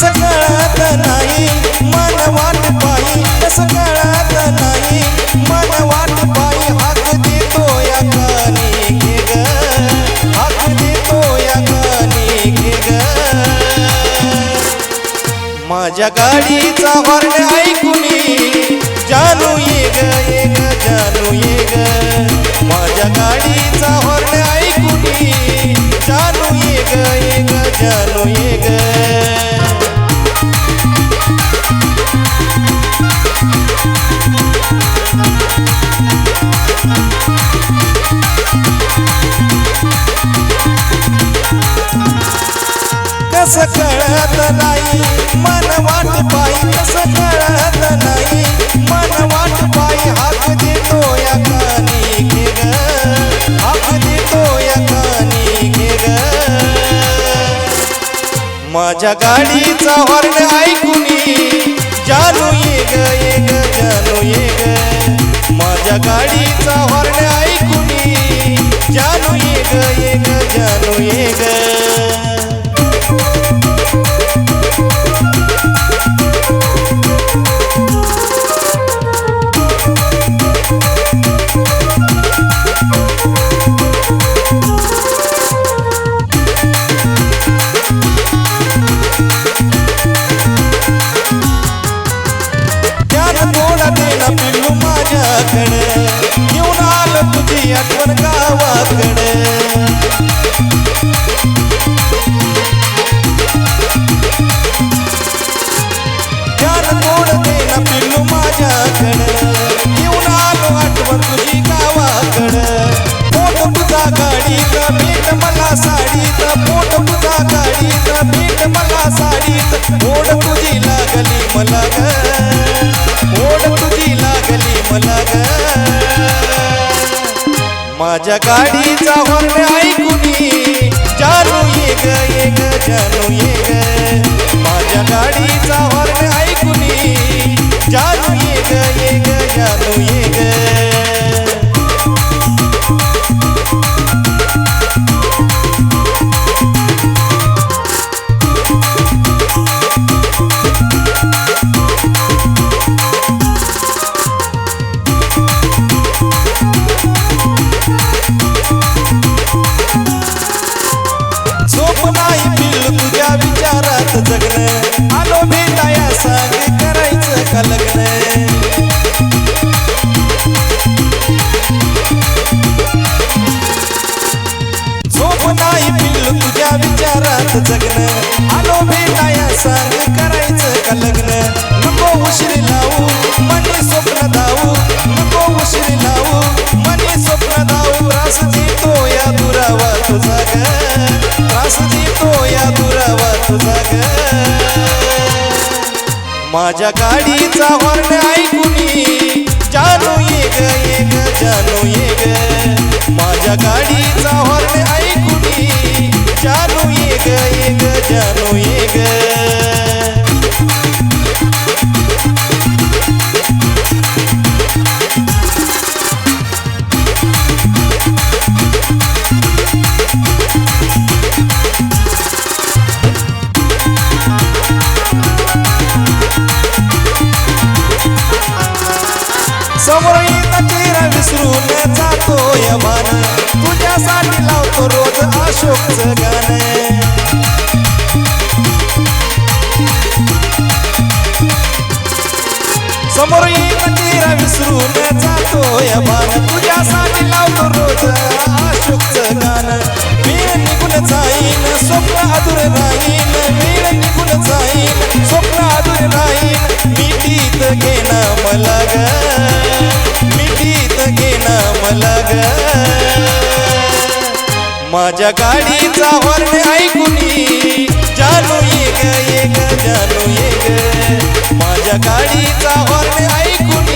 कसं कळत नाही. मन वाट पायी कसं कळत नाही. मन वाट पायी हाक देतो या कानी घे ग. हाक देतो या कानी घे ग. माझ्या गाडीचा हॉर्न ऐकूनी जानू ये ग ये ग जानू ये ग. माझ्या गाडीचा हॉर्न ऐकूनी जानू ये ग ये ग जानू ये ग. कसं कळत नाही? मन वाट पायी कसं कळत नाही? मन वाट पायी हाक देतो या कानी घे ग हाक देतो या कानी घे माझ्या गाडीचा हॉर्न ऐकून जानू ये. ग ये ग जानू ये ग माझ्या गाडीचा हॉर्न ऐकून जानू ये. ग ये ग जानू ये ग माझ्याकडे घेऊन आलं तुझी आठवण गावाकडे त्यानं थोडं देना पिल्लू माझ्याकडे? घेऊन आलो आठवण तुझी गावाकडे फोटो तुझा गाडीत भेट मला साडीत फोटो तुझा गाडीत भेट मला साडीत. ओढ तुझी लागली मला ग. माझ्या गाडीचा हॉर्न ऐकून चालू ये ग ये ग जानू ये ग. का लग्न झोप नाही पिल्लू तुझ्या विचारात जगणं आलो भेटाया सांग करायचं का लग्न नको उशिरी माझ्या गाडीचा हॉर्न ऐकूनी जानू ये ग ये ग जानू ये ग. माझ्या गाडीचा हॉर्न ऐकूनी जानू ये ग ये ग जानू ये ग. रोज अशोकचं गाणं समोर येता विसरून जातो यमान तुझ्यासाठी लावतो रोज अशोकचं गाणं. निघून जाईन स्वप्न अधुर माझ्या गाडीचा हॉर्न ऐकून जाणू ये. ग ये ग जाणू ये ग माझ्या गाडीचा हॉर्न ऐकून